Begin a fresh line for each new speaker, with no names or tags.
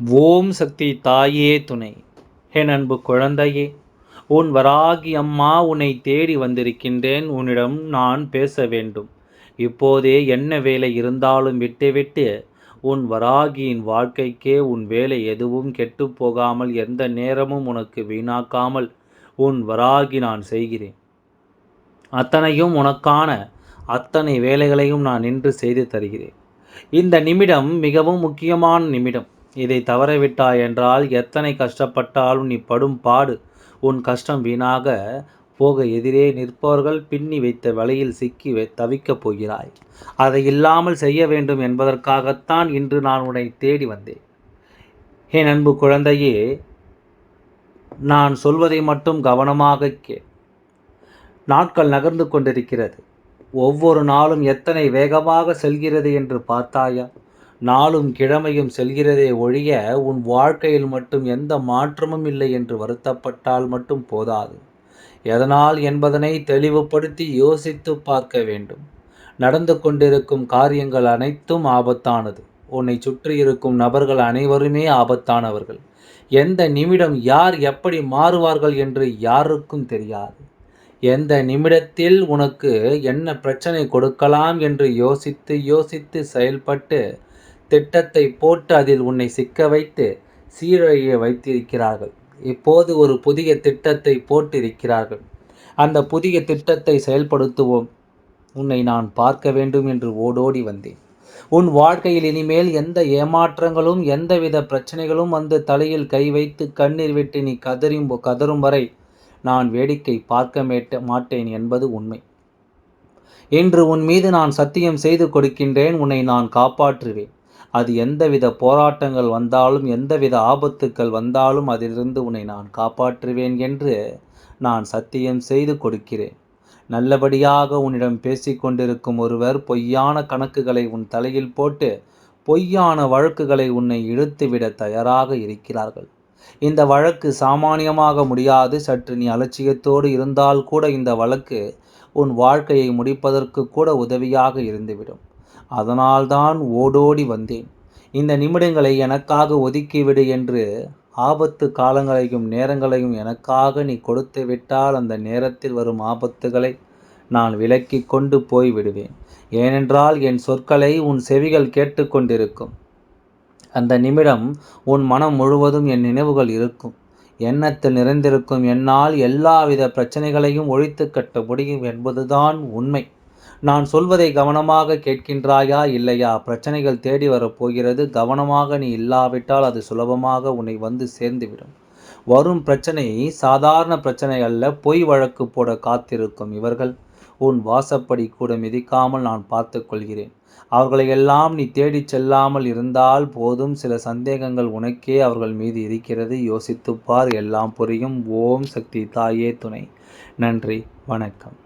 ஓம் சக்தி தாயே துணை. என் அன்பு குழந்தையே உன் வராகி அம்மா உன்னை தேடி வந்திருக்கின்றேன். உன்னிடம் நான் பேச வேண்டும். இப்போதே என்ன வேலை இருந்தாலும் விட்டுவிட்டு உன் வராகியின் வாழ்க்கைக்கே உன் வேலை எதுவும் கெட்டு போகாமல் எந்த நேரமும் உனக்கு வீணாக்காமல் உன் வராகி நான் செய்கிறேன். அத்தனையும் உனக்கான அத்தனை வேலைகளையும் நான் நின்று செய்து தருகிறேன். இந்த நிமிடம் மிகவும் முக்கியமான நிமிடம். இதை தவறவிட்டாய் என்றால் எத்தனை கஷ்டப்பட்டாலும் நீ படும் பாடு. உன் கஷ்டம் வீணாக போக எதிரே நிற்பவர்கள் பின்னி வைத்த வலையில் சிக்கி தவிக்கப் போகிறாய். அதை இல்லாமல் செய்ய வேண்டும் என்பதற்காகத்தான் இன்று நான் உன்னை தேடி வந்தேன். என் அன்பு குழந்தையே நான் சொல்வதை மட்டும் கவனமாக கே. நாட்கள் நகர்ந்து கொண்டிருக்கிறது. ஒவ்வொரு நாளும் எத்தனை வேகமாக செல்கிறது என்று பார்த்தாயா? நாளும் கிழமையும் செல்கிறதே ஒழிய உன் வாழ்க்கையில் மட்டும் எந்த மாற்றமும் இல்லை என்று வருத்தப்பட்டால் மட்டும் போதாது. எதனால் என்பதனை தெளிவுபடுத்தி யோசித்து பார்க்க வேண்டும். நடந்து கொண்டிருக்கும் காரியங்கள் அனைத்தும் ஆபத்தானது. உன்னை சுற்றி இருக்கும் நபர்கள் அனைவருமே ஆபத்தானவர்கள். எந்த நிமிடம் யார் எப்படி மாறுவார்கள் என்று யாருக்கும் தெரியாது. எந்த நிமிடத்தில் உனக்கு என்ன பிரச்சனை கொடுக்கலாம் என்று யோசித்து யோசித்து செயல்பட்டு திட்டத்தை போட்டு அதில் உன்னை சிக்க வைத்து சீரழிய வைத்திருக்கிறார்கள். இப்போது ஒரு புதிய திட்டத்தை போட்டிருக்கிறார்கள். அந்த புதிய திட்டத்தை செயல்படுத்துவோம். உன்னை நான் பார்க்க வேண்டும் என்று ஓடோடி வந்தேன். உன் வாழ்க்கையில் இனிமேல் எந்த ஏமாற்றங்களும் எந்தவித பிரச்சனைகளும் வந்து தலையில் கை வைத்து கண்ணீர் விட்டு நீ கதறும் வரை நான் வேடிக்கை பார்க்க மாட்டேன் என்பது உண்மை. இன்று உன் மீது நான் சத்தியம் செய்து கொடுக்கின்றேன். உன்னை நான் காப்பாற்றுவேன். அது எந்தவித போராட்டங்கள் வந்தாலும் எந்தவித ஆபத்துக்கள் வந்தாலும் அதிலிருந்து உன்னை நான் காப்பாற்றுவேன் என்று நான் சத்தியம் செய்து கொடுக்கிறேன். நல்லபடியாக உன்னிடம் பேசிக்கொண்டிருக்கும் ஒருவர் பொய்யான கணக்குகளை உன் தலையில் போட்டு பொய்யான வழக்குகளை உன்னை இழுத்துவிட தயாராக இருக்கிறார்கள். இந்த வழக்கு சாமானியமாக முடியாது சற்று நீ அலட்சியத்தோடு இருந்தால் கூட இந்த வழக்கு உன் வாழ்க்கையை முடிப்பதற்கு கூட உதவியாக இருந்துவிடும். அதனால்தான் ஓடோடி வந்தேன். இந்த நிமிடங்களை எனக்காக ஒதுக்கிவிடு என்று ஆபத்து காலங்களையும் நேரங்களையும் எனக்காக நீ கொடுத்து விட்டால் அந்த நேரத்தில் வரும் ஆபத்துகளை நான் விலக்கி கொண்டு போய் விடுவேன். ஏனென்றால் என் சொற்களை உன் செவிகள் கேட்டுக்கொண்டிருக்கும் அந்த நிமிடம் உன் மனம் முழுவதும் என் நினைவுகள் இருக்கும். எண்ணத்தில் நிறைந்திருக்கும் என்னால் எல்லாவித பிரச்சனைகளையும் ஒழித்து கட்ட முடியும் என்பதுதான் உண்மை. நான் சொல்வதை கவனமாக கேட்கின்றாயா இல்லையா? பிரச்சனைகள் தேடி வரப்போகிறது கவனமாக நீ இல்லாவிட்டால் அது சுலபமாக உன்னை வந்து சேர்ந்துவிடும். வரும் பிரச்சனை சாதாரண பிரச்சனை அல்ல. பொய் வழக்கு போட காத்திருக்கும் இவர்கள். உன் வாசப்படி கூட மிதிக்காமல் நான் பார்த்து கொள்கிறேன். அவர்களை எல்லாம் நீ தேடிச் செல்லாமல் இருந்தால் போதும். சில சந்தேகங்கள் உனக்கே அவர்கள் மீது இருக்கிறது. யோசித்துப்பார் எல்லாம் புரியும். ஓம் சக்தி தாயே துணை. நன்றி. வணக்கம்.